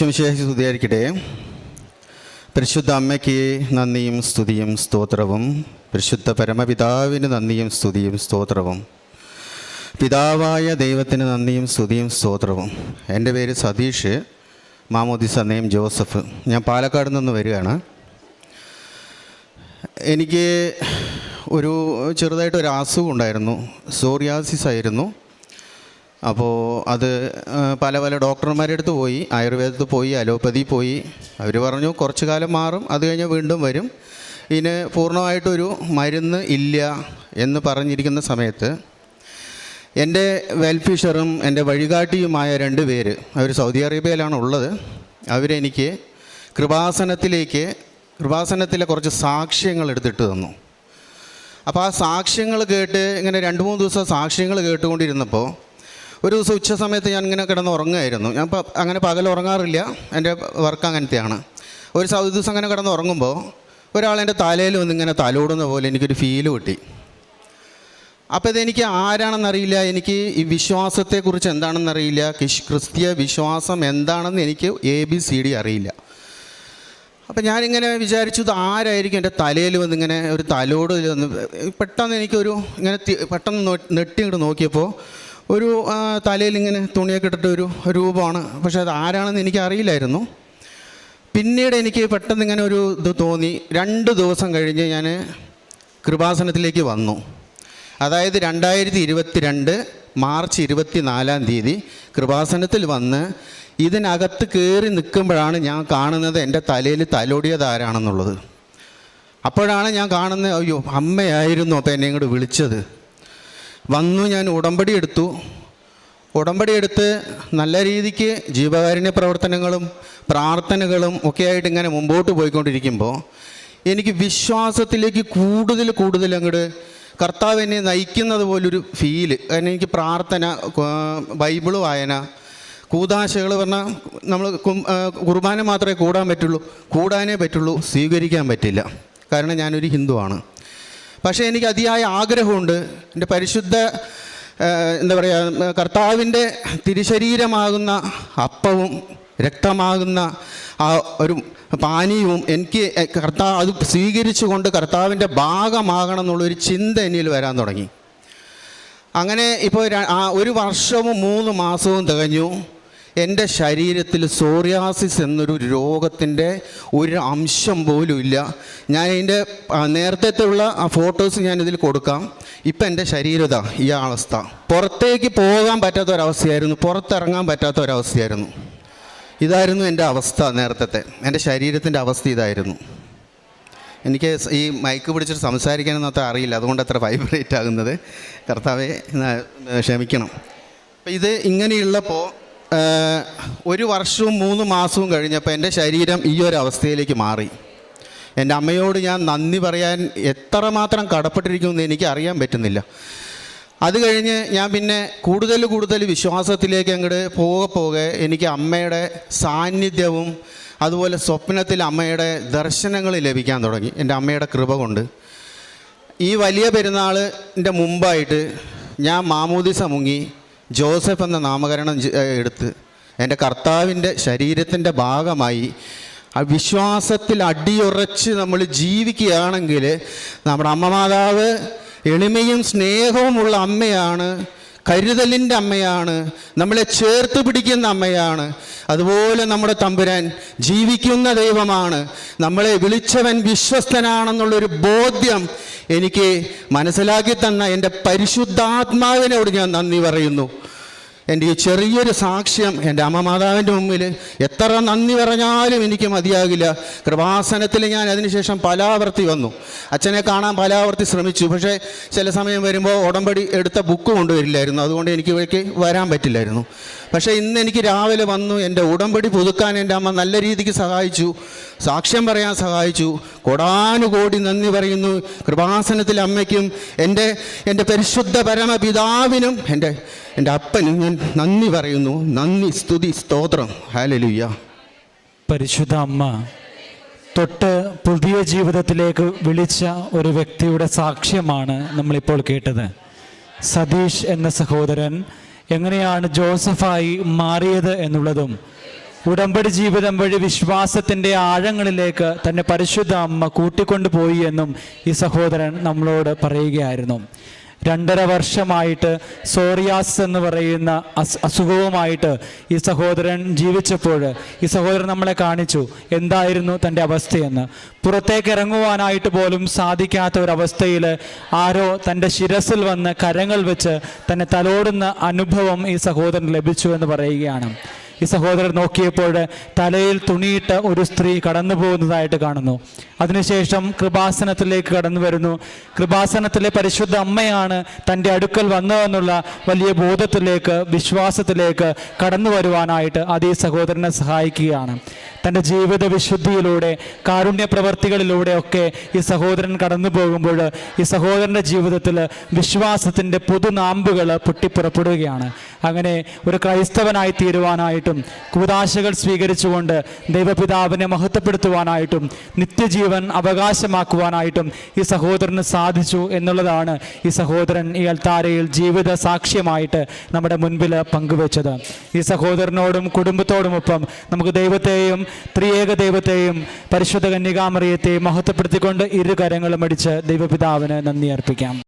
ഈശ്വമിശേഷ സ്തുതിയായിരിക്കട്ടെ പരിശുദ്ധ അമ്മയ്ക്ക് നന്ദിയും സ്തുതിയും സ്തോത്രവും. പരിശുദ്ധ പരമപിതാവിന് നന്ദിയും സ്തുതിയും സ്തോത്രവും. പിതാവായ ദൈവത്തിന് നന്ദിയും സ്തുതിയും സ്തോത്രവും. എന്റെ പേര് സതീഷ്. മാമോദിസ നെയിം ജോസഫ്. ഞാൻ പാലക്കാട് നിന്ന് വരികയാണ്. എനിക്ക് ഒരു ചെറുതായിട്ടൊരു അസുഖം ഉണ്ടായിരുന്നു. സോറിയാസിസ് ആയിരുന്നു. അപ്പോൾ അത് പല പല ഡോക്ടർമാരുടെ അടുത്ത് പോയി ആയുർവേദത്തിൽ പോയി അലോപ്പതി പോയി. അവർ പറഞ്ഞു കുറച്ച് കാലം മാറും അത് കഴിഞ്ഞ് വീണ്ടും വരും. ഇതിന് പൂർണമായിട്ടൊരു മരുന്ന് ഇല്ല എന്ന് പറഞ്ഞിരിക്കുന്ന സമയത്ത് എന്റെ വെൽഫിഷറും എന്റെ വഴികാട്ടിയുമായ രണ്ട് പേര് അവർ സൗദി അറേബ്യയിലാണ് ഉള്ളത് അവരെനിക്ക് കൃപാസനത്തിലേക്ക് കൃപാസനത്തിലെ കുറച്ച് സാക്ഷ്യങ്ങൾ എടുത്തിട്ട് തന്നു. അപ്പോൾ ആ സാക്ഷ്യങ്ങൾ കേട്ട് ഇങ്ങനെ രണ്ട് മൂന്ന് ദിവസം സാക്ഷ്യങ്ങൾ കേട്ടുകൊണ്ടിരുന്നപ്പോൾ ഒരു ദിവസം ഉച്ച സമയത്ത് ഞാൻ ഇങ്ങനെ കിടന്ന് ഉറങ്ങുമായിരുന്നു ഞാൻ അങ്ങനെ പകൽ ഉറങ്ങാറില്ല. എന്റെ വർക്ക് അങ്ങനത്തെയാണ്. ഒരു ദിവസം അങ്ങനെ കിടന്ന് ഉറങ്ങുമ്പോൾ ഒരാൾ എന്റെ തലയിൽ വന്നിങ്ങനെ തലോടുന്ന പോലെ എനിക്കൊരു ഫീൽ കിട്ടി. അപ്പോൾ ഇതെനിക്ക് ആരാണെന്നറിയില്ല. എനിക്ക് ഈ വിശ്വാസത്തെക്കുറിച്ച് എന്താണെന്നറിയില്ല. ക്രിസ്തീയ വിശ്വാസം എന്താണെന്ന് എനിക്ക് എ ബി സി ഡി അറിയില്ല. അപ്പം ഞാനിങ്ങനെ വിചാരിച്ചു ഇത് ആരായിരിക്കും എന്റെ തലയിൽ വന്ന് ഇങ്ങനെ ഒരു തലോട് വന്ന് പെട്ടെന്ന് എനിക്കൊരു ഇങ്ങനെ പെട്ടെന്ന് നെട്ടിങ്ങോട്ട് നോക്കിയപ്പോൾ ഒരു തലയിൽ ഇങ്ങനെ തുണിയൊക്കെ ഇട്ടിട്ട് ഒരു രൂപമാണ്. പക്ഷേ അത് ആരാണെന്ന് എനിക്ക് അറിയില്ലായിരുന്നു പിന്നീട് എനിക്ക് പെട്ടെന്ന് ഇങ്ങനെ ഒരു ഇത് തോന്നി. രണ്ട് ദിവസം കഴിഞ്ഞ് ഞാൻ കൃപാസനത്തിലേക്ക് വന്നു. അതായത് രണ്ടായിരത്തി ഇരുപത്തി രണ്ട് മാർച്ച് ഇരുപത്തി നാലാം തീയതി കൃപാസനത്തിൽ വന്ന് ഇതിനകത്ത് കയറി നിൽക്കുമ്പോഴാണ് ഞാൻ കാണുന്നത് എന്റെ തലയിൽ തലോടിയത് ആരാണെന്നുള്ളത്. അപ്പോഴാണ് ഞാൻ കാണുന്നത് അയ്യോ അമ്മയായിരുന്നു അപ്പോൾ എന്നെ ഇങ്ങോട്ട് വിളിച്ചത്? വന്നു ഞാൻ ഉടമ്പടി എടുത്തു. ഉടമ്പടി എടുത്ത് നല്ല രീതിക്ക് ജീവകാരുണ്യ പ്രവർത്തനങ്ങളും പ്രാർത്ഥനകളും ഒക്കെ ആയിട്ട് ഇങ്ങനെ മുമ്പോട്ട് പോയിക്കൊണ്ടിരിക്കുമ്പോൾ എനിക്ക് വിശ്വാസത്തിലേക്ക് കൂടുതൽ കൂടുതൽ അങ്ങോട്ട് കർത്താവ് എന്നെ നയിക്കുന്നത് പോലൊരു ഫീൽ. കാരണം എനിക്ക് പ്രാർത്ഥന ബൈബിൾ വായന കൂതാശകൾ പറഞ്ഞാൽ നമ്മൾ കുർബാന മാത്രമേ കൂടാൻ പറ്റുള്ളൂ കൂടാനേ പറ്റുള്ളൂ സ്വീകരിക്കാൻ പറ്റില്ല. കാരണം ഞാനൊരു ഹിന്ദുവാണ്. പക്ഷേ എനിക്ക് അതിയായ ആഗ്രഹമുണ്ട്. എന്റെ പരിശുദ്ധ എന്താ പറയുക കർത്താവിന്റെ തിരുശരീരമാകുന്ന അപ്പവും രക്തമാകുന്ന ആ ഒരു പാനീയവും എനിക്ക് കർത്താവ് അത് സ്വീകരിച്ചുകൊണ്ട് കർത്താവിന്റെ ഭാഗമാകണം എന്നുള്ളൊരു ചിന്ത എന്നിൽ വരാൻ തുടങ്ങി. അങ്ങനെ ഇപ്പോൾ ഒരു വർഷവും മൂന്ന് മാസവും തികഞ്ഞു. എന്റെ ശരീരത്തിൽ സോറിയാസിസ് എന്നൊരു രോഗത്തിന്റെ ഒരു അംശം പോലും ഇല്ല. ഞാൻ അതിന്റെ നേരത്തെ ഉള്ള ആ ഫോട്ടോസ് ഞാനിതിൽ കൊടുക്കാം. ഇപ്പം എന്റെ ശരീരത ഈ അവസ്ഥ. പുറത്തേക്ക് പോകാൻ പറ്റാത്ത ഒരവസ്ഥയായിരുന്നു പുറത്തിറങ്ങാൻ പറ്റാത്ത ഒരവസ്ഥയായിരുന്നു ഇതായിരുന്നു എന്റെ അവസ്ഥ നേരത്തെ എന്റെ ശരീരത്തിന്റെ അവസ്ഥ ഇതായിരുന്നു. എനിക്ക് ഈ മൈക്ക് പിടിച്ചിട്ട് സംസാരിക്കാനൊന്നും അറിയില്ല. അതുകൊണ്ട് അത്ര വൈബ്രേറ്റ് ആകുന്നത്. കർത്താവെ ക്ഷമിക്കണം. അപ്പം ഇത് ഇങ്ങനെയുള്ളപ്പോൾ ഒരു വർഷവും മൂന്ന് മാസവും കഴിഞ്ഞപ്പോൾ എന്റെ ശരീരം ഈ ഒരു അവസ്ഥയിലേക്ക് മാറി. എന്റെ അമ്മയോട് ഞാൻ നന്ദി പറയാൻ എത്രമാത്രം കടപ്പെട്ടിരിക്കുമെന്ന് എനിക്ക് അറിയാൻ പറ്റുന്നില്ല. അത് കഴിഞ്ഞ് ഞാൻ പിന്നെ കൂടുതൽ കൂടുതൽ വിശ്വാസത്തിലേക്ക് അങ്ങോട്ട് പോകെ പോകെ എനിക്ക് അമ്മയുടെ സാന്നിധ്യവും അതുപോലെ സ്വപ്നത്തിൽ അമ്മയുടെ ദർശനങ്ങൾ ലഭിക്കാൻ തുടങ്ങി. എന്റെ അമ്മയുടെ കൃപ കൊണ്ട്. ഈ വലിയ പെരുന്നാളിന്റെ മുമ്പായിട്ട് ഞാൻ മാമൂദിസ മുങ്ങി. ജോസഫ് എന്ന നാമകരണം എടുത്ത് എന്റെ കർത്താവിന്റെ ശരീരത്തിന്റെ ഭാഗമായി ആ വിശ്വാസത്തിൽ അടിയുറച്ച് നമ്മൾ ജീവിക്കുകയാണെങ്കിൽ നമ്മുടെ അമ്മ മാതാവ് എളിമയും സ്നേഹവുമുള്ള അമ്മയാണ് കരുതലിന്റെ അമ്മയാണ് നമ്മളെ ചേർത്ത് പിടിക്കുന്ന അമ്മയാണ്. അതുപോലെ നമ്മുടെ തമ്പുരാൻ ജീവിക്കുന്ന ദൈവമാണ്. നമ്മളെ വിളിച്ചവൻ വിശ്വസ്തനാണെന്നുള്ളൊരു ബോധ്യം എനിക്ക് മനസ്സിലാക്കി തന്ന എന്റെ പരിശുദ്ധാത്മാവിനോട് ഞാൻ നന്ദി പറയുന്നു. എന്റെ ഈ ചെറിയൊരു സാക്ഷ്യം എന്റെ അമ്മ മാതാവിന്റെ മുമ്പിൽ എത്ര നന്ദി പറഞ്ഞാലും എനിക്ക് മതിയാകില്ല. കൃപാസനത്തിൽ ഞാൻ അതിനുശേഷം പലാവർത്തി വന്നു. അച്ഛനെ കാണാൻ പലാവർത്തി ശ്രമിച്ചു. പക്ഷേ ചില സമയം വരുമ്പോൾ ഉടമ്പടി എടുത്ത ബുക്ക് കൊണ്ടുവരില്ലായിരുന്നു. അതുകൊണ്ട് എനിക്ക് ഇവയ്ക്ക് വരാൻ പറ്റില്ലായിരുന്നു. പക്ഷേ ഇന്ന് എനിക്ക് രാവിലെ വന്നു. എന്റെ ഉടമ്പടി പുതുക്കാൻ എന്റെ അമ്മ നല്ല രീതിക്ക് സഹായിച്ചു. സാക്ഷ്യം പറയാൻ സഹായിച്ചു. കൊടാനുകോടി നന്ദി പറയുന്നു. കൃപാസനത്തിൽ അമ്മയ്ക്കും എന്റെ എന്റെ പരിശുദ്ധ പരമപിതാവിനും എന്റെ എന്റെ അപ്പന് ഞാൻ നന്ദി പറയുന്നു. നന്ദി സ്തുതി സ്തോത്രം. ഹാലലുയ്യ പരിശുദ്ധ അമ്മ തൊട്ട് പുതിയ ജീവിതത്തിലേക്ക് വിളിച്ച ഒരു വ്യക്തിയുടെ സാക്ഷ്യമാണ് നമ്മളിപ്പോൾ കേട്ടത്. സതീഷ് എന്ന സഹോദരൻ എങ്ങനെയാണ് ജോസഫായി മാറിയത് എന്നുള്ളതും ഉടമ്പടി ജീവിതം വഴി വിശ്വാസത്തിന്റെ ആഴങ്ങളിലേക്ക് തന്നെ പരിശുദ്ധ അമ്മ കൂട്ടിക്കൊണ്ടുപോയി എന്നും ഈ സഹോദരൻ നമ്മളോട് പറയുകയായിരുന്നു. രണ്ടര വർഷമായിട്ട് സോറിയാസ് എന്ന് പറയുന്ന അസ് അസുഖവുമായിട്ട് ഈ സഹോദരൻ ജീവിച്ചപ്പോൾ ഈ സഹോദരൻ നമ്മളെ കാണിച്ചു. എന്തായിരുന്നു തന്റെ അവസ്ഥയെന്ന്. പുറത്തേക്ക് ഇറങ്ങുവാനായിട്ട് പോലും സാധിക്കാത്ത ഒരവസ്ഥയിൽ ആരോ തന്റെ ശിരസിൽ വന്ന് കരങ്ങൾ വെച്ച് തന്നെ തലോടുന്ന അനുഭവം ഈ സഹോദരൻ ലഭിച്ചു എന്ന് പറയുകയാണ്. ഈ സഹോദരൻ നോക്കിയപ്പോൾ തലയിൽ തുണിയിട്ട ഒരു സ്ത്രീ കടന്നു പോകുന്നതായിട്ട് കാണുന്നു. അതിനുശേഷം കൃപാസനത്തിലേക്ക് കടന്നു വരുന്നു. കൃപാസനത്തിലെ പരിശുദ്ധ അമ്മയാണ് തന്റെ അടുക്കൽ വന്നതെന്നുള്ള വലിയ ബോധത്തിലേക്ക് വിശ്വാസത്തിലേക്ക് കടന്നു വരുവാനായിട്ട് അത് ഈ സഹോദരനെ സഹായിക്കുകയാണ്. തന്റെ ജീവിത വിശുദ്ധിയിലൂടെ കാരുണ്യ പ്രവർത്തികളിലൂടെ ഒക്കെ ഈ സഹോദരൻ കടന്നു പോകുമ്പോൾ ഈ സഹോദരന്റെ ജീവിതത്തിൽ വിശ്വാസത്തിന്റെ പുതുനാമ്പുകൾ പൊട്ടിപ്പുറപ്പെടുകയാണ്. അങ്ങനെ ഒരു ക്രൈസ്തവനായി തീരുവാനായിട്ടും കൂതാശകൾ സ്വീകരിച്ചുകൊണ്ട് ദൈവപിതാവിനെ മഹത്വപ്പെടുത്തുവാനായിട്ടും നിത്യജീവൻ അവകാശമാക്കുവാനായിട്ടും ഈ സഹോദരന് സാധിച്ചു എന്നുള്ളതാണ് ഈ സഹോദരൻ ഈ അൽത്താരയിൽ ജീവിത സാക്ഷ്യമായിട്ട് നമ്മുടെ മുൻപിൽ പങ്കുവച്ചത്. ഈ സഹോദരനോടും കുടുംബത്തോടുമൊപ്പം നമുക്ക് ദൈവത്തെയും ത്രിയേക ദൈവത്തെയും പരിശുദ്ധ കന്യകാമറിയത്തെയും മഹത്വപ്പെടുത്തിക്കൊണ്ട് ഇരു കരങ്ങളും അടിച്ച് ദൈവപിതാവിന് നന്ദി അർപ്പിക്കാം.